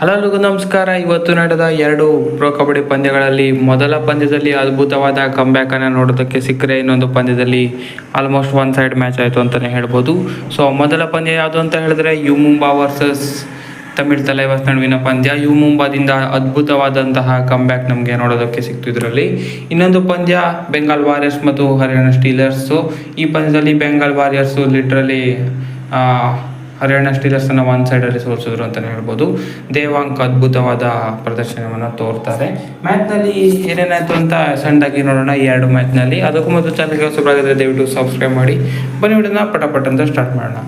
Hello ನಮಸ್ಕಾರ. ಇವತ್ತು ನಡೆದ ಎರಡು ಪ್ರೋ ಕಬಡ್ಡಿ ಪಂದ್ಯಗಳಲ್ಲಿ ಮೊದಲ ಪಂದ್ಯದಲ್ಲಿ ಅದ್ಭುತವಾದ ಕಂಬ್ಯಾಕ್ ಅನ್ನು ನೋಡೋದಕ್ಕೆ ಸಿಕ್ಕರೆ ಇನ್ನೊಂದು ಪಂದ್ಯದಲ್ಲಿ ಆಲ್ಮೋಸ್ಟ್ ಒನ್ ಸೈಡ್ ಮ್ಯಾಚ್ ಆಯಿತು ಅಂತಲೇ ಹೇಳ್ಬೋದು. ಸೊ ಮೊದಲ ಪಂದ್ಯ ಯಾವುದು ಅಂತ ಹೇಳಿದ್ರೆ ಯು ಮುಂಬಾ ವರ್ಸಸ್ ತಮಿಳ್ ತಲೈವಾಸ್ ನಡುವಿನ ಪಂದ್ಯ. ಯು ಮುಂಬಾದಿಂದ ಅದ್ಭುತವಾದಂತಹ ಕಂಬ್ಯಾಕ್ ನಮಗೆ ನೋಡೋದಕ್ಕೆ ಸಿಕ್ತು ಇದರಲ್ಲಿ. ಇನ್ನೊಂದು ಪಂದ್ಯ ಬೆಂಗಾಲ್ ವಾರಿಯರ್ಸ್ ಮತ್ತು ಹರಿಯಾಣ ಸ್ಟೀಲರ್ಸು ಈ ಪಂದ್ಯದಲ್ಲಿ ಬೆಂಗಾಲ್ ವಾರಿಯರ್ಸು ಲಿಟ್ರಲಿ ಹರಿಯಾಣ ಸ್ಟೀಲರ್ಸನ್ನು ಒನ್ ಸೈಡಲ್ಲಿ ಸೋಲಿಸಿದ್ರು ಅಂತಲೇ ಹೇಳ್ಬೋದು. ದೇವಾಂಕ್ ಅದ್ಭುತವಾದ ಪ್ರದರ್ಶನವನ್ನು ತೋರ್ತಾರೆ. ಮ್ಯಾಚ್ನಲ್ಲಿ ಏನೇನಾಯಿತು ಅಂತ ಸಣ್ಣದಾಗಿ ನೋಡೋಣ ಈ ಎರಡು ಮ್ಯಾಚ್ನಲ್ಲಿ ಅದಕ್ಕೂ ಮೊದಲು ಚಾನಲ್ಗೆ ಹೊಸಬರಾಗಿದ್ದರೆ ದಯವಿಟ್ಟು ಸಬ್ಸ್ಕ್ರೈಬ್ ಮಾಡಿ. ಬನ್ನಿ ವಿಡಿಯೋನ ಪಟ ಪಟ ಅಂತ ಸ್ಟಾರ್ಟ್ ಮಾಡೋಣ.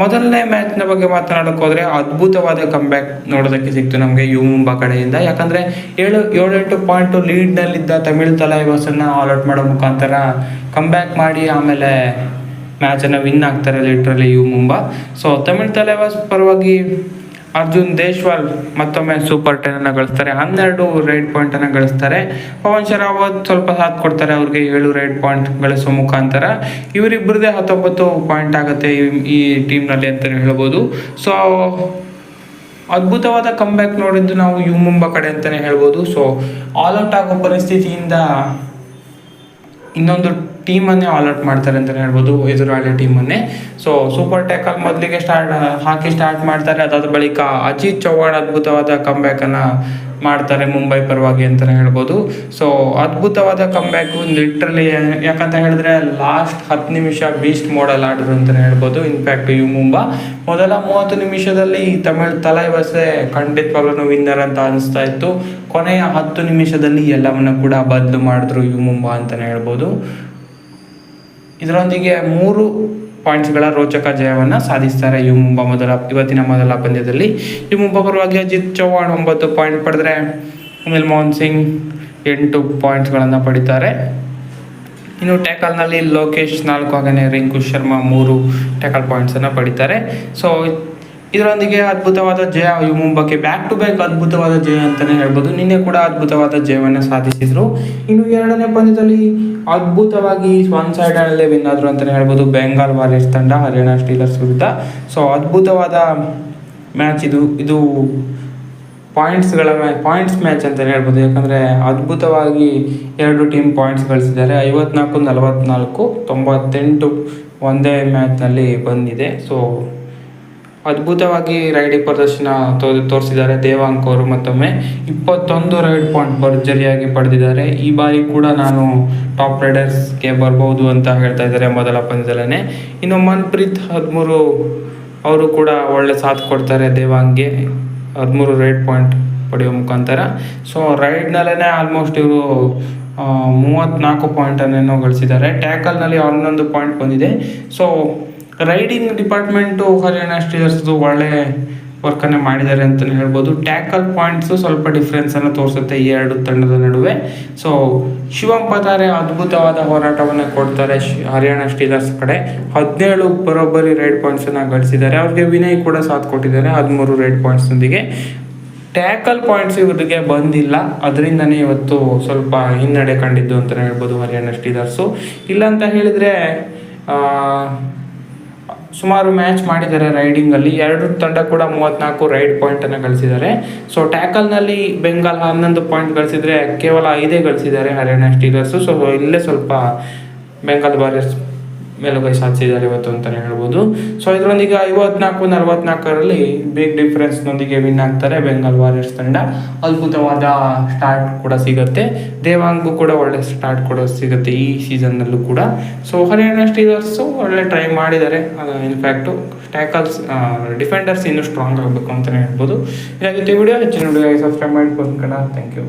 ಮೊದಲನೇ ಮ್ಯಾಚ್ನ ಬಗ್ಗೆ ಮಾತನಾಡೋಕೆ ಹೋದರೆ ಅದ್ಭುತವಾದ ಕಂಬ್ಯಾಕ್ ನೋಡೋದಕ್ಕೆ ಸಿಕ್ತು ನಮಗೆ ಯು ಮುಂಬಾ ಕಡೆಯಿಂದ. ಯಾಕಂದರೆ ಏಳು, ಏಳೆಂಟು ಪಾಯಿಂಟು ಲೀಡ್ನಲ್ಲಿದ್ದ ತಮಿಳ್ ತಲೈವಾಸನ್ನು ಆಲ್ಔಟ್ ಮಾಡೋ ಮುಖಾಂತರ ಕಂಬ್ಯಾಕ್ ಮಾಡಿ ಆಮೇಲೆ ಮ್ಯಾಚನ್ನು ವಿನ್ ಆಗ್ತಾರೆ literally U Mumba. So Tamil Thalaivas ಪರವಾಗಿ ಅರ್ಜುನ್ ದೇಶ್ವಾಲ್ ಮತ್ತೊಮ್ಮೆ ಸೂಪರ್ ಟೆನ್ ಅನ್ನು ಗಳಿಸ್ತಾರೆ. ಹನ್ನೆರಡು ರೈಡ್ ಪಾಯಿಂಟ್ ಅನ್ನು ಗಳಿಸ್ತಾರೆ. ಪವನ್ ಶರಾವತ್ ಸ್ವಲ್ಪ ಸಾಥ್ ಕೊಡ್ತಾರೆ ಅವ್ರಿಗೆ ಏಳು ರೈಡ್ ಪಾಯಿಂಟ್ ಗಳಿಸೋ ಮುಖಾಂತರ. ಇವರಿಬ್ಬರದೇ ಹತ್ತೊಂಬತ್ತು ಪಾಯಿಂಟ್ ಆಗುತ್ತೆ ಈ- ಟೀಮ್ನಲ್ಲಿ ಅಂತಲೇ ಹೇಳ್ಬೋದು. ಸೊ ಅದ್ಭುತವಾದ ಕಂಬ್ಯಾಕ್ ನೋಡಿದ್ದು ನಾವು ಯು ಮುಂಬಾ ಕಡೆ ಅಂತಲೇ ಹೇಳ್ಬೋದು. ಸೊ ಆಲ್ಔಟ್ ಆಗೋ ಪರಿಸ್ಥಿತಿಯಿಂದ ಇನ್ನೊಂದು ಟೀಮನ್ನೇ ಆಲ್ಔಟ್ ಮಾಡ್ತಾರೆ ಅಂತಲೇ ಹೇಳ್ಬೋದು, ಎದುರಾಳಿ ಟೀಮನ್ನೇ. ಸೊ ಸೂಪರ್ ಟ್ಯಾಕಲ್ ಮೊದಲಿಗೆ ಸ್ಟಾರ್ಟ್ ಹಾಕಿ ಸ್ಟಾರ್ಟ್ ಮಾಡ್ತಾರೆ. ಅದಾದ ಬಳಿಕ ಅಜಿತ್ ಚೌಹಾಣ್ ಅದ್ಭುತವಾದ ಕಂಬ್ಯಾಕನ್ನು ಮಾಡ್ತಾರೆ ಮುಂಬೈ ಪರವಾಗಿ ಅಂತಲೇ ಹೇಳ್ಬೋದು. ಸೊ ಅದ್ಭುತವಾದ ಕಂಬ್ಯಾಕು ಲಿಟ್ರಲಿ ಯಾಕಂತ ಹೇಳಿದ್ರೆ ಲಾಸ್ಟ್ ಹತ್ತು ನಿಮಿಷ ಬೀಸ್ಟ್ ಮೋಡಲ್ ಆಡಿದ್ರು ಅಂತಲೇ ಹೇಳ್ಬೋದು. In fact U Mumba. ಮೊದಲ ಮೂವತ್ತು ನಿಮಿಷದಲ್ಲಿ ತಮಿಳ್ ತಲೈವಸೆ ಖಂಡಿತವಾಗ್ಲೂ ವಿನ್ನರ್ ಅಂತ ಅನಿಸ್ತಾ ಇತ್ತು. ಕೊನೆಯ ಹತ್ತು ನಿಮಿಷದಲ್ಲಿ ಎಲ್ಲವನ್ನ ಕೂಡ ಬದಲು ಮಾಡಿದ್ರು ಯು ಮುಂಬಾ ಅಂತಲೇ ಹೇಳ್ಬೋದು. ಇದರೊಂದಿಗೆ ಮೂರು ಪಾಯಿಂಟ್ಸ್ಗಳ ರೋಚಕ ಜಯವನ್ನು ಸಾಧಿಸ್ತಾರೆ ಯು ಮುಂಬಾ ಮೊದಲ ಇವತ್ತಿನ ಮೊದಲ ಪಂದ್ಯದಲ್ಲಿ. ಯು ಮುಂಬಾ ಪರವಾಗಿ ಅಜಿತ್ ಚೌಹಾಣ್ ಒಂಬತ್ತು ಪಾಯಿಂಟ್ ಪಡೆದ್ರೆ ಮೋಹನ್ ಸಿಂಗ್ ಎಂಟು ಪಾಯಿಂಟ್ಸ್ಗಳನ್ನು ಪಡಿತಾರೆ. ಇನ್ನು ಟ್ಯಾಕಲ್ನಲ್ಲಿ ಲೋಕೇಶ್ ನಾಲ್ಕು ಹಾಗೆಯೇ ರಿಂಕು ಶರ್ಮಾ ಮೂರು ಟ್ಯಾಕಲ್ ಪಾಯಿಂಟ್ಸನ್ನು ಪಡಿತಾರೆ. ಸೊ ಇದರೊಂದಿಗೆ ಅದ್ಭುತವಾದ ಜಯ ಮುಂಬಕ್ಕೆ ಬ್ಯಾಕ್ ಟು ಬ್ಯಾಕ್ ಅದ್ಭುತವಾದ ಜಯ ಅಂತಲೇ ಹೇಳ್ಬೋದು. ನಿನ್ನೆ ಕೂಡ ಅದ್ಭುತವಾದ ಜಯವನ್ನು ಸಾಧಿಸಿದ್ರು. ಇನ್ನು ಎರಡನೇ ಪಂದ್ಯದಲ್ಲಿ ಅದ್ಭುತವಾಗಿ ಒನ್ ಸೈಡಲ್ಲೇ ವಿನ್ ಆದ್ರು ಅಂತಲೇ ಹೇಳ್ಬೋದು. ಬೆಂಗಾಲ್ ವಾರಿಯರ್ಸ್ ತಂಡ ಹರಿಯಾಣ ಸ್ಟೀಲರ್ಸ್ ವಿರುದ್ಧ. ಸೊ ಅದ್ಭುತವಾದ ಮ್ಯಾಚ್ ಇದು. ಇದು ಪಾಯಿಂಟ್ಸ್ಗಳ ಮ್ಯಾ ಪಾಯಿಂಟ್ಸ್ ಮ್ಯಾಚ್ ಅಂತಲೇ ಹೇಳ್ಬೋದು. ಯಾಕಂದರೆ ಅದ್ಭುತವಾಗಿ ಎರಡು ಟೀಮ್ ಪಾಯಿಂಟ್ಸ್ ಗಳಿಸಿದ್ದಾರೆ. ಐವತ್ನಾಲ್ಕು, ನಲವತ್ನಾಲ್ಕು, ತೊಂಬತ್ತೆಂಟು ಒಂದೇ ಮ್ಯಾಚ್ನಲ್ಲಿ ಬಂದಿದೆ. ಸೊ ಅದ್ಭುತವಾಗಿ ರೈಡಿಂಗ್ ಪ್ರದರ್ಶನ ತೋರಿಸಿದ್ದಾರೆ. ದೇವಾಂಕ್ ಅವರು ಮತ್ತೊಮ್ಮೆ ಇಪ್ಪತ್ತೊಂದು ರೈಡ್ ಪಾಯಿಂಟ್ ಭರ್ಜರಿಯಾಗಿ ಪಡೆದಿದ್ದಾರೆ. ಈ ಬಾರಿ ಕೂಡ ನಾನು ಟಾಪ್ ರೈಡರ್ಸ್ಗೆ ಬರ್ಬೋದು ಅಂತ ಹೇಳ್ತಾ ಇದ್ದಾರೆ ಮೊದಲ ಪಂದ್ಯದಲ್ಲೇ ಇನ್ನು ಮನ್ಪ್ರೀತ್ ಹದಿಮೂರು ಅವರು ಕೂಡ ಒಳ್ಳೆ ಸಾಥ್ ಕೊಡ್ತಾರೆ ದೇವಾಂಗ್ಗೆ. ಹದಿಮೂರು ರೈಡ್ ಪಾಯಿಂಟ್ ಪಡೆಯೋ ಮುಖಾಂತರ. ಸೊ ರೈಡ್ನಲ್ಲೇ ಆಲ್ಮೋಸ್ಟ್ ಇವರು ಮೂವತ್ತ್ನಾಲ್ಕು ಪಾಯಿಂಟನ್ನೇನೋ ಗಳಿಸಿದ್ದಾರೆ. ಟ್ಯಾಕಲ್ನಲ್ಲಿ ಹನ್ನೊಂದು ಪಾಯಿಂಟ್ ಬಂದಿದೆ. ಸೊ ರೈಡಿಂಗ್ ಡಿಪಾರ್ಟ್ಮೆಂಟು ಹರಿಯಾಣ ಸ್ಟೀಲರ್ಸ್ದು ಒಳ್ಳೆ ವರ್ಕನ್ನು ಮಾಡಿದ್ದಾರೆ ಅಂತಲೇ ಹೇಳ್ಬೋದು. ಟ್ಯಾಕಲ್ ಪಾಯಿಂಟ್ಸು ಸ್ವಲ್ಪ ಡಿಫ್ರೆನ್ಸನ್ನು ತೋರಿಸುತ್ತೆ ಈ ಎರಡು ತಂಡದ ನಡುವೆ. ಸೊ ಶಿವಂ ಪತಾರೆ ಅದ್ಭುತವಾದ ಹೋರಾಟವನ್ನು ಕೊಡ್ತಾರೆ ಹರಿಯಾಣ ಸ್ಟೀಲರ್ಸ್ ಕಡೆ. ಹದಿನೇಳು ಬರೋಬ್ಬರಿ ರೈಡ್ ಪಾಯಿಂಟ್ಸನ್ನು ಗಳಿಸಿದ್ದಾರೆ. ಅವ್ರಿಗೆ ವಿನಯ್ ಕೂಡ ಸಾಥ್ ಕೊಟ್ಟಿದ್ದಾರೆ ಹದಿಮೂರು ರೈಡ್ ಪಾಯಿಂಟ್ಸ್ನೊಂದಿಗೆ ಟ್ಯಾಕಲ್ ಪಾಯಿಂಟ್ಸ್ ಇವರಿಗೆ ಬಂದಿಲ್ಲ. ಅದರಿಂದನೇ ಇವತ್ತು ಸ್ವಲ್ಪ ಹಿನ್ನಡೆ ಕಂಡಿದ್ದು ಅಂತಲೇ ಹೇಳ್ಬೋದು ಹರಿಯಾಣ ಸ್ಟೀಲರ್ಸು ಇಲ್ಲ ಅಂತ ಹೇಳಿದರೆ ಸುಮಾರು ಮ್ಯಾಚ್ ಮಾಡಿದ್ದಾರೆ ರೈಡಿಂಗಲ್ಲಿ ಎರಡು ತಂಡ ಕೂಡ ಮೂವತ್ತ್ನಾಲ್ಕು ರೈಡ್ ಪಾಯಿಂಟನ್ನು ಗಳಿಸಿದ್ದಾರೆ. ಸೊ ಟ್ಯಾಕಲ್ನಲ್ಲಿ ಬೆಂಗಾಲ್ ಹನ್ನೊಂದು ಪಾಯಿಂಟ್ ಗಳಿಸಿದರೆ ಕೇವಲ ಐದೇ ಗಳಿಸಿದ್ದಾರೆ ಹರಿಯಾಣ ಸ್ಟೀಲರ್ಸು ಸೊ ಇಲ್ಲೇ ಸ್ವಲ್ಪ ಬೆಂಗಾಲ್ ವಾರಿಯರ್ಸ್ ಮೇಲುಗೈ ಸಾಧಿಸಿದ್ದಾರೆ ಇವತ್ತು ಅಂತಲೇ ಹೇಳ್ಬೋದು. ಸೊ ಇದರೊಂದಿಗೆ ಐವತ್ನಾಲ್ಕು, ನಲವತ್ನಾಲ್ಕರಲ್ಲಿ ಬಿಗ್ ಡಿಫ್ರೆನ್ಸ್ನೊಂದಿಗೆ ವಿನ್ ಆಗ್ತಾರೆ ಬೆಂಗಾಲ್ ವಾರಿಯರ್ಸ್ ತಂಡ. ಅದ್ಭುತವಾದ ಸ್ಟಾರ್ಟ್ ಕೂಡ ಸಿಗುತ್ತೆ. ದೇವಾಂಗು ಕೂಡ ಒಳ್ಳೆ ಸ್ಟಾರ್ಟ್ ಕೂಡ ಸಿಗುತ್ತೆ ಈ ಸೀಸನ್ನಲ್ಲೂ ಕೂಡ. ಸೊ ಹರಿಯಾಣ ಸ್ಟೀಲರ್ಸು ಒಳ್ಳೆ ಟ್ರೈ ಮಾಡಿದ್ದಾರೆ. ಇನ್ಫ್ಯಾಕ್ಟು ಟ್ಯಾಕಲ್ಸ್ ಡಿಫೆಂಡರ್ಸ್ ಇನ್ನೂ ಸ್ಟ್ರಾಂಗ್ ಆಗಬೇಕು ಅಂತಲೇ ಹೇಳ್ಬೋದು. ಇದಾಗುತ್ತೆ ವಿಡಿಯೋ ಹೆಚ್ಚಿನ ವಿಡಿಯೋ ಸಬ್ಸ್ಕ್ರೈಬ್ ಮಾಡಿ ಕಣ ಥ್ಯಾಂಕ್ ಯು